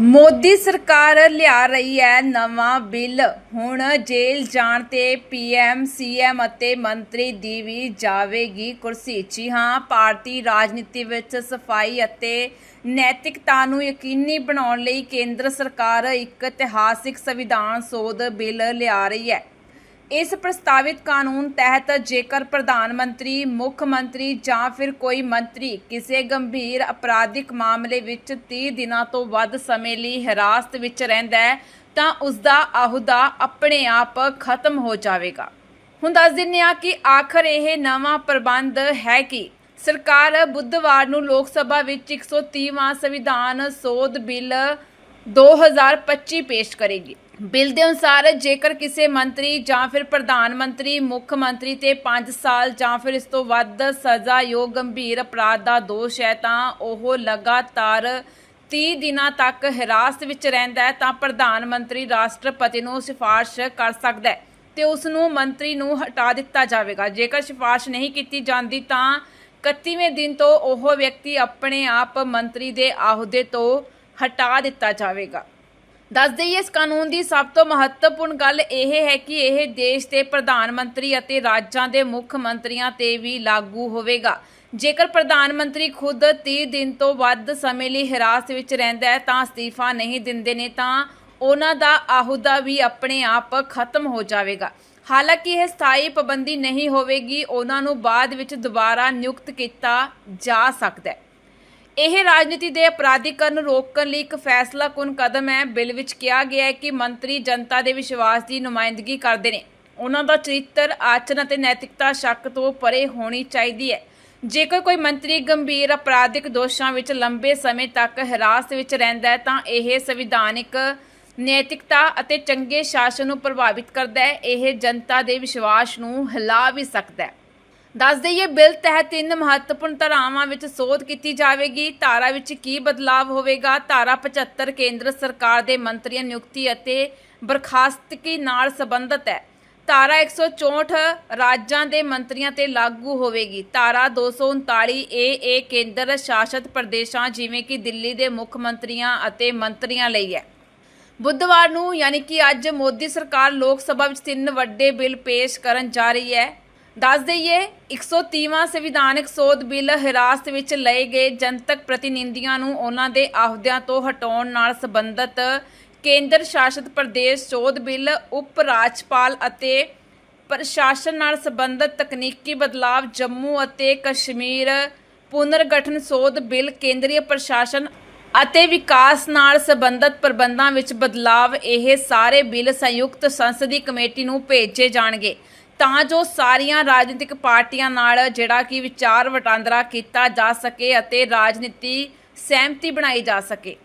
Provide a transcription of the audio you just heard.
ਮੋਦੀ ਸਰਕਾਰ ਲਿਆ ਰਹੀ ਹੈ ਨਵਾਂ ਬਿੱਲ। ਹੁਣ ਜੇਲ੍ਹ ਜਾਣ ਤੇ ਪੀਐਮ ਸੀਐਮ ਅਤੇ ਮੰਤਰੀ ਦੀ ਵੀ ਜਾਵੇਗੀ ਕੁਰਸੀ। ਜੀ ਹਾਂ, ਭਾਰਤੀ ਰਾਜਨੀਤੀ ਵਿੱਚ ਸਫ਼ਾਈ ਅਤੇ ਨੈਤਿਕਤਾ ਨੂੰ ਯਕੀਨੀ ਬਣਾਉਣ ਲਈ ਕੇਂਦਰ ਸਰਕਾਰ ਇੱਕ ਇਤਿਹਾਸਿਕ ਸੰਵਿਧਾਨ ਸੋਧ ਬਿੱਲ ਲਿਆ ਰਹੀ ਹੈ। ਇਸ ਪ੍ਰਸਤਾਵਿਤ ਕਾਨੂੰਨ ਤਹਿਤ ਜੇਕਰ ਪ੍ਰਧਾਨ ਮੰਤਰੀ, ਮੁੱਖ ਮੰਤਰੀ ਜਾਂ ਫਿਰ ਕੋਈ ਮੰਤਰੀ ਕਿਸੇ ਗੰਭੀਰ ਅਪਰਾਧਿਕ ਮਾਮਲੇ ਵਿੱਚ 30 ਦਿਨਾਂ ਤੋਂ ਵੱਧ ਸਮੇਂ ਲਈ ਹਿਰਾਸਤ ਵਿੱਚ ਰਹਿੰਦਾ ਹੈ, ਤਾਂ ਉਸ ਦਾ ਅਹੁਦਾ ਆਪਣੇ ਆਪ ਖਤਮ ਹੋ ਜਾਵੇਗਾ। ਹੁਣ ਦੱਸ ਦਿੰਨੇ ਆ ਕਿ ਆਖਰ ਇਹ ਨਵਾਂ ਪ੍ਰਬੰਧ ਹੈ ਕਿ? ਸਰਕਾਰ ਬੁੱਧਵਾਰ ਨੂੰ ਲੋਕ ਸਭਾ ਵਿੱਚ 130ਵਾਂ ਸੰਵਿਧਾਨ ਸੋਧ ਬਿੱਲ 2025 ਪੇਸ਼ ਕਰੇਗੀ। ਬਿੱਲ ਦੇ ਅਨੁਸਾਰ ਜੇਕਰ ਕਿਸੇ ਮੰਤਰੀ ਜਾਂ ਫਿਰ ਪ੍ਰਧਾਨ ਮੰਤਰੀ, ਮੁੱਖ ਮੰਤਰੀ ਤੇ 5 ਸਾਲ ਜਾਂ ਫਿਰ ਇਸ ਤੋਂ ਵੱਧ ਸਜ਼ਾਯੋਗ ਗੰਭੀਰ ਅਪਰਾਧ ਦਾ ਦੋਸ਼ ਹੈ, ਤਾਂ ਉਹ ਲਗਾਤਾਰ 30 ਦਿਨਾਂ ਤੱਕ ਹਿਰਾਸਤ ਵਿੱਚ ਰਹਿੰਦਾ ਹੈ, ਤਾਂ ਪ੍ਰਧਾਨ ਮੰਤਰੀ ਰਾਸ਼ਟਰਪਤੀ ਨੂੰ ਸਿਫਾਰਿਸ਼ ਕਰ ਸਕਦਾ ਹੈ ਤੇ ਉਸ ਨੂੰ ਮੰਤਰੀ ਨੂੰ ਹਟਾ ਦਿੱਤਾ ਜਾਵੇਗਾ। ਜੇਕਰ ਸਿਫਾਰਿਸ਼ ਨਹੀਂ ਕੀਤੀ ਜਾਂਦੀ, ਤਾਂ 31ਵੇਂ ਦਿਨ ਤੋਂ ਉਹ ਵਿਅਕਤੀ ਆਪਣੇ ਆਪ ਮੰਤਰੀ ਦੇ ਅਹੁਦੇ ਤੋਂ ਹਟਾ ਦਿੱਤਾ ਜਾਵੇਗਾ। ਦੱਸ ਦਈਏ, ਇਸ ਕਾਨੂੰਨ ਦੀ ਸਭ ਤੋਂ ਮਹੱਤਵਪੂਰਨ ਗੱਲ ਇਹ ਹੈ ਕਿ ਇਹ ਦੇਸ਼ ਦੇ ਪ੍ਰਧਾਨ ਮੰਤਰੀ ਅਤੇ ਰਾਜਾਂ ਦੇ ਮੁੱਖ ਮੰਤਰੀਆਂ ਤੇ ਵੀ ਲਾਗੂ ਹੋਵੇਗਾ। ਜੇਕਰ ਪ੍ਰਧਾਨ ਮੰਤਰੀ ਖੁਦ 30 ਦਿਨ ਤੋਂ ਵੱਧ ਸਮੇਂ ਲਈ ਹਿਰਾਸਤ ਵਿੱਚ ਰਹਿੰਦਾ ਹੈ ਤਾਂ ਅਸਤੀਫਾ ਨਹੀਂ ਦਿੰਦੇ ਨੇ, ਤਾਂ ਉਹਨਾਂ ਦਾ ਅਹੁਦਾ ਵੀ ਆਪਣੇ ਆਪ ਖਤਮ ਹੋ ਜਾਵੇਗਾ। ਹਾਲਾਂਕਿ ਇਹ ਸਥਾਈ ਪਾਬੰਦੀ ਨਹੀਂ ਹੋਵੇਗੀ, ਉਹਨਾਂ ਨੂੰ ਬਾਅਦ ਵਿੱਚ ਦੁਬਾਰਾ ਨਿਯੁਕਤ ਕੀਤਾ ਜਾ ਸਕਦਾ ਹੈ। ਇਹ ਰਾਜਨੀਤੀ ਦੇ ਅਪਰਾਧੀਕਰਨ ਨੂੰ ਰੋਕਣ ਲਈ ਇੱਕ ਫੈਸਲਾਕੁਨ ਕਦਮ ਹੈ। ਬਿੱਲ ਵਿੱਚ ਕਿਹਾ ਗਿਆ ਹੈ ਕਿ ਮੰਤਰੀ ਜਨਤਾ ਦੇ ਵਿਸ਼ਵਾਸ ਦੀ ਨੁਮਾਇੰਦਗੀ ਕਰਦੇ ਨੇ। ਉਹਨਾਂ ਦਾ ਚਰਿੱਤਰ, ਆਚਰਣ ਅਤੇ ਨੈਤਿਕਤਾ ਸ਼ੱਕ ਤੋਂ ਪਰੇ ਹੋਣੀ ਚਾਹੀਦੀ ਹੈ। ਜੇਕਰ ਕੋਈ ਮੰਤਰੀ ਗੰਭੀਰ ਅਪਰਾਧਿਕ ਦੋਸ਼ਾਂ ਵਿੱਚ ਲੰਬੇ ਸਮੇਂ ਤੱਕ ਹਿਰਾਸਤ ਵਿੱਚ ਰਹਿੰਦਾ ਹੈ, ਤਾਂ ਇਹ ਸੰਵਿਧਾਨਿਕ ਨੈਤਿਕਤਾ ਅਤੇ ਚੰਗੇ ਸ਼ਾਸਨ ਨੂੰ ਪ੍ਰਭਾਵਿਤ ਕਰਦਾ ਹੈ। ਇਹ ਜਨਤਾ ਦੇ ਵਿਸ਼ਵਾਸ ਨੂੰ ਹਿਲਾ ਵੀ ਸਕਦਾ ਹੈ। ਦੱਸ ਦਈਏ, ਬਿੱਲ ਤਹਿਤ ਤਿੰਨ ਮਹੱਤਵਪੂਰਨ ਧਾਰਾਵਾਂ ਵਿੱਚ ਸੋਧ ਕੀਤੀ ਜਾਵੇਗੀ। ਧਾਰਾ ਵਿੱਚ ਕੀ ਬਦਲਾਅ ਹੋਵੇਗਾ? ਧਾਰਾ 75 ਕੇਂਦਰ ਸਰਕਾਰ ਦੇ ਮੰਤਰੀਆਂ ਨਿਯੁਕਤੀ ਅਤੇ ਬਰਖਾਸਤਗੀ ਨਾਲ ਸੰਬੰਧਿਤ ਹੈ। ਧਾਰਾ 164 ਰਾਜਾਂ ਦੇ ਮੰਤਰੀਆਂ ਤੇ ਲਾਗੂ ਹੋਵੇਗੀ। ਧਾਰਾ 239 ਏ ਏ ਕੇਂਦਰ ਸ਼ਾਸਤ ਪ੍ਰਦੇਸ਼ਾਂ, ਜਿਵੇਂ ਕਿ ਦਿੱਲੀ ਦੇ ਮੁੱਖ ਮੰਤਰੀਆਂ ਅਤੇ ਮੰਤਰੀਆਂ ਲਈ ਹੈ। ਬੁੱਧਵਾਰ ਨੂੰ, ਯਾਨੀ ਕਿ ਅੱਜ, ਮੋਦੀ ਸਰਕਾਰ ਲੋਕ ਸਭਾ ਵਿੱਚ ਤਿੰਨ ਵੱਡੇ ਬਿੱਲ ਪੇਸ਼ ਕਰਨ ਜਾ ਰਹੀ ਹੈ। ਦੱਸ ਦਈਏ 130ਵਾਂ ਸੰਵਿਧਾਨਕ ਸੋਧ ਬਿੱਲ ਹਿਰਾਸਤ ਵਿੱਚ ਲਏ ਗਏ ਜਨਤਕ ਪ੍ਰਤੀਨਿਧੀਆਂ ਨੂੰ ਉਹਨਾਂ ਦੇ ਅਹੁਦਿਆਂ ਤੋਂ ਹਟਾਉਣ ਨਾਲ ਸੰਬੰਧਿਤ ਕੇਂਦਰ ਸ਼ਾਸਿਤ ਪ੍ਰਦੇਸ਼ ਸੋਧ ਬਿੱਲ, ਉਪ ਰਾਜਪਾਲ ਅਤੇ ਪ੍ਰਸ਼ਾਸਨ ਨਾਲ ਸੰਬੰਧਿਤ ਤਕਨੀਕੀ ਬਦਲਾਵ ਜੰਮੂ ਅਤੇ ਕਸ਼ਮੀਰ ਪੁਨਰਗਠਨ ਸੋਧ ਬਿੱਲ, ਕੇਂਦਰੀ ਪ੍ਰਸ਼ਾਸਨ ਅਤੇ ਵਿਕਾਸ ਨਾਲ ਸੰਬੰਧਿਤ ਪ੍ਰਬੰਧਾਂ ਵਿੱਚ ਬਦਲਾਵ ਇਹ ਸਾਰੇ ਬਿੱਲ ਸੰਯੁਕਤ ਸੰਸਦੀ ਕਮੇਟੀ ਨੂੰ ਭੇਜੇ ਜਾਣਗੇ। ਤਾਂ ਜੋ ਸਾਰੀਆਂ ਰਾਜਨੀਤਿਕ ਪਾਰਟੀਆਂ ਨਾਲ ਜਿਹੜਾ ਕਿ ਵਿਚਾਰ ਵਟਾਂਦਰਾ ਕੀਤਾ ਜਾ ਸਕੇ ਅਤੇ ਰਾਜਨੀਤੀ ਸਹਿਮਤੀ ਬਣਾਈ ਜਾ ਸਕੇ।